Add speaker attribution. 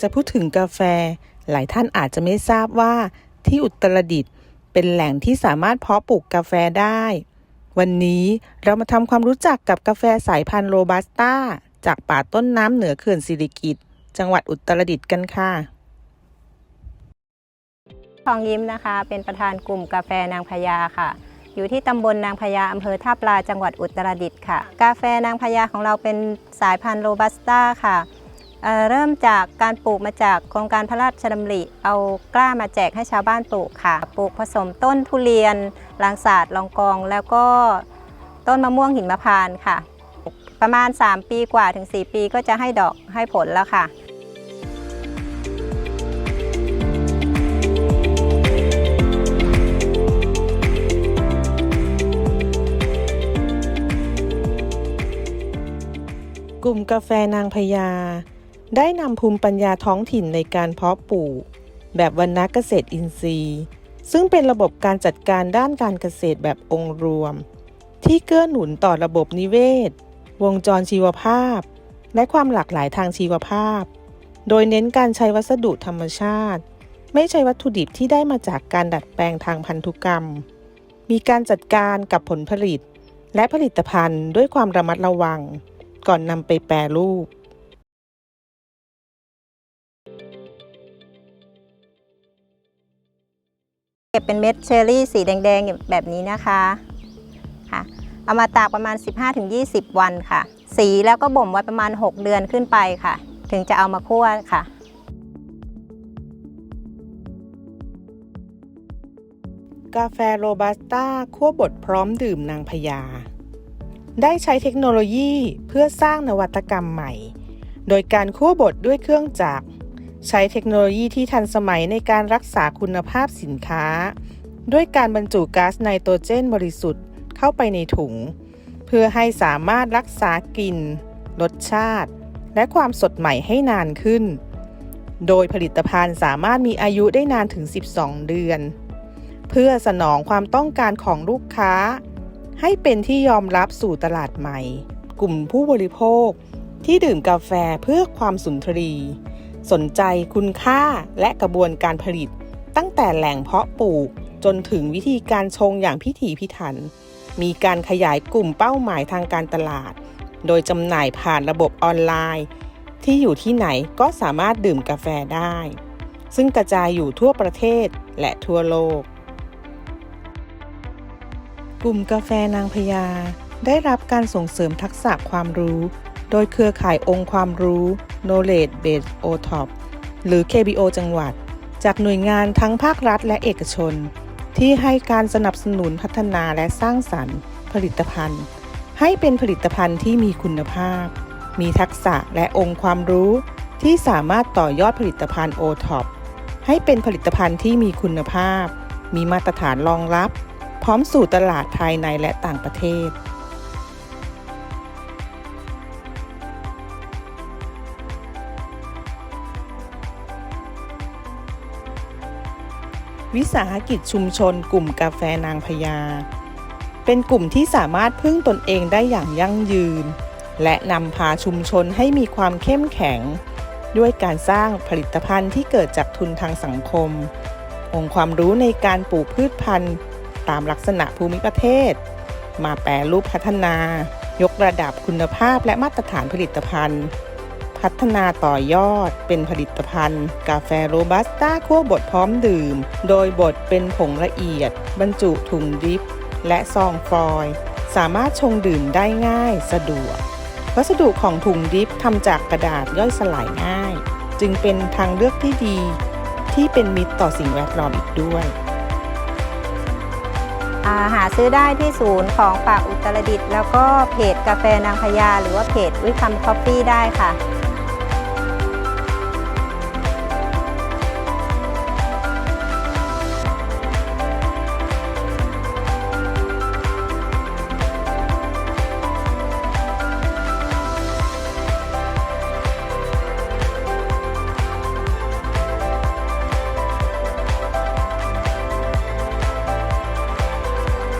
Speaker 1: จะพูดถึงกาแฟ หลายท่านอาจจะไม่ทราบว่าที่อุตรดิตถ์เป็นแหล่งที่สามารถเพาะปลูกกาแฟได้ วันนี้เรามาทำความรู้จักกับกาแฟสายพันธุ์โรบัสต้า จากป่าต้นน้ำเหนือเขื่อนสิริกิตจังหวัดอุตรดิตถ์กันค่ะ
Speaker 2: ทองยิ้มนะคะ เป็นประธานกลุ่มกาแฟนางพญาค่ะ อยู่ที่ตำบลนางพญาอำเภอท่าปลาจังหวัดอุตรดิตถ์ค่ะ กาแฟนางพญาของเราเป็นสายพันธุ์โรบัสต้าค่ะ เริ่มจากการปลูกมาจากโครงการพระราชดำริ เอากล้ามาแจกให้ชาวบ้านปลูกค่ะ ปลูกผสมต้นทุเรียนลางศาสตร์ลองกอง แล้วก็ต้นมะม่วงหินมะพานต์ค่ะ ประมาณ 3 ปีกว่าถึง 4 ปีก็จะให้ดอกให้ผลแล้วค่ะ
Speaker 1: กลุ่มกาแฟนางพญา ได้นำภูมิปัญญาท้องถิ่นในการเพาะปลูก แบบวันนเกษตรอินทรีย์ ซึ่งเป็นระบบการจัดการด้านการเกษตรแบบองค์รวม ที่เกื้อหนุนต่อระบบนิเวศ วงจรชีวภาพ และความหลากหลายทางชีวภาพ โดยเน้นการใช้วัสดุธรรมชาติ ไม่ใช่วัตถุดิบที่ได้มาจากการดัดแปลงทางพันธุกรรม มีการจัดการกับผลผลิต และผลิตภัณฑ์ด้วยความระมัดระวัง ก่อนนำไปแปรรูป
Speaker 2: เก็บเป็นเม็ดเชอร์รี่สีแดงๆแบบนี้นะคะค่ะเอามาตากประมาณ 15-20 วันค่ะ สีแล้วก็บ่มไว้ประมาณ 6 เดือนขึ้นไปค่ะ ถึงจะเอามาคั่วค่ะ
Speaker 1: กาแฟโรบัสต้าคั่วบดพร้อมดื่มนางพญา ได้ใช้เทคโนโลยีเพื่อสร้างนวัตกรรมใหม่ โดยการคั่วบดด้วยเครื่องจักร ใช้เทคโนโลยีที่ทันสมัยในการรักษาคุณภาพสินค้า ด้วยการบรรจุก๊าซไนโตรเจนบริสุทธิ์เข้าไปในถุง เพื่อให้สามารถรักษากลิ่น รสชาติ และความสดใหม่ให้นานขึ้น โดยผลิตภัณฑ์สามารถมีอายุได้นานถึง 12 เดือน เพื่อสนองความต้องการของลูกค้า ให้เป็นที่ยอมรับสู่ตลาดใหม่ กลุ่มผู้บริโภคที่ดื่มกาแฟเพื่อความสุนทรี สนใจคุณค่าและกระบวนการผลิต ตั้งแต่แหล่งเพาะปลูกจนถึงวิธีการชงอย่างพิถีพิถัน มีการขยายกลุ่มเป้าหมายทางการตลาด โดยจำหน่ายผ่านระบบออนไลน์ ที่อยู่ที่ไหนก็สามารถดื่มกาแฟได้ ซึ่งกระจายอยู่ทั่วประเทศและทั่วโลก กลุ่มกาแฟนางพญาได้รับการส่งเสริมทักษะความรู้ โดยเครือข่ายองค์ความรู้ Knowledge Base OTOP หรือ KBO จังหวัด จากหน่วยงานทั้งภาครัฐและเอกชน ที่ให้การสนับสนุนพัฒนาและสร้างสรรค์ ผลิตภัณฑ์ ให้เป็นผลิตภัณฑ์ที่มีคุณภาพ มีทักษะและองค์ความรู้ ที่สามารถต่อยอดผลิตภัณฑ์ OTOP ให้เป็นผลิตภัณฑ์ที่มีคุณภาพ มีมาตรฐานรองรับ พร้อมสู่ตลาดภายในและต่างประเทศ วิสาหกิจชุมชน กลุ่มกาแฟนางพญา เป็นกลุ่มที่สามารถพึ่งตนเองได้อย่างยั่งยืน และนำพาชุมชนให้มีความเข้มแข็ง ด้วยการสร้างผลิตภัณฑ์ที่เกิดจากทุนทางสังคม องค์ความรู้ในการปลูกพืชพันธุ์ ตามลักษณะภูมิประเทศ มาแปรรูปพัฒนา ยกระดับคุณภาพและมาตรฐานผลิตภัณฑ์ พัฒนาต่อยอดเป็นผลิตภัณฑ์ กาแฟโรบัสต้าคั่วบดพร้อมดื่ม โดยบดเป็นผงละเอียด บรรจุถุงดริปและซองฟอยล์สามารถชงดื่มได้ง่ายสะดวก วัสดุของถุงดริปทำจากกระดาษย่อยสลายง่าย จึงเป็นทางเลือกที่ดี ที่เป็นมิตรต่อสิ่งแวดล้อมอีกด้วย
Speaker 2: อาหาซื้อได้ที่ศูนย์ของฝากอุตรดิตแล้วก็เพจกาแฟนางพญาหรือว่าเพจวิคัมคอฟฟี่ได้ค่ะ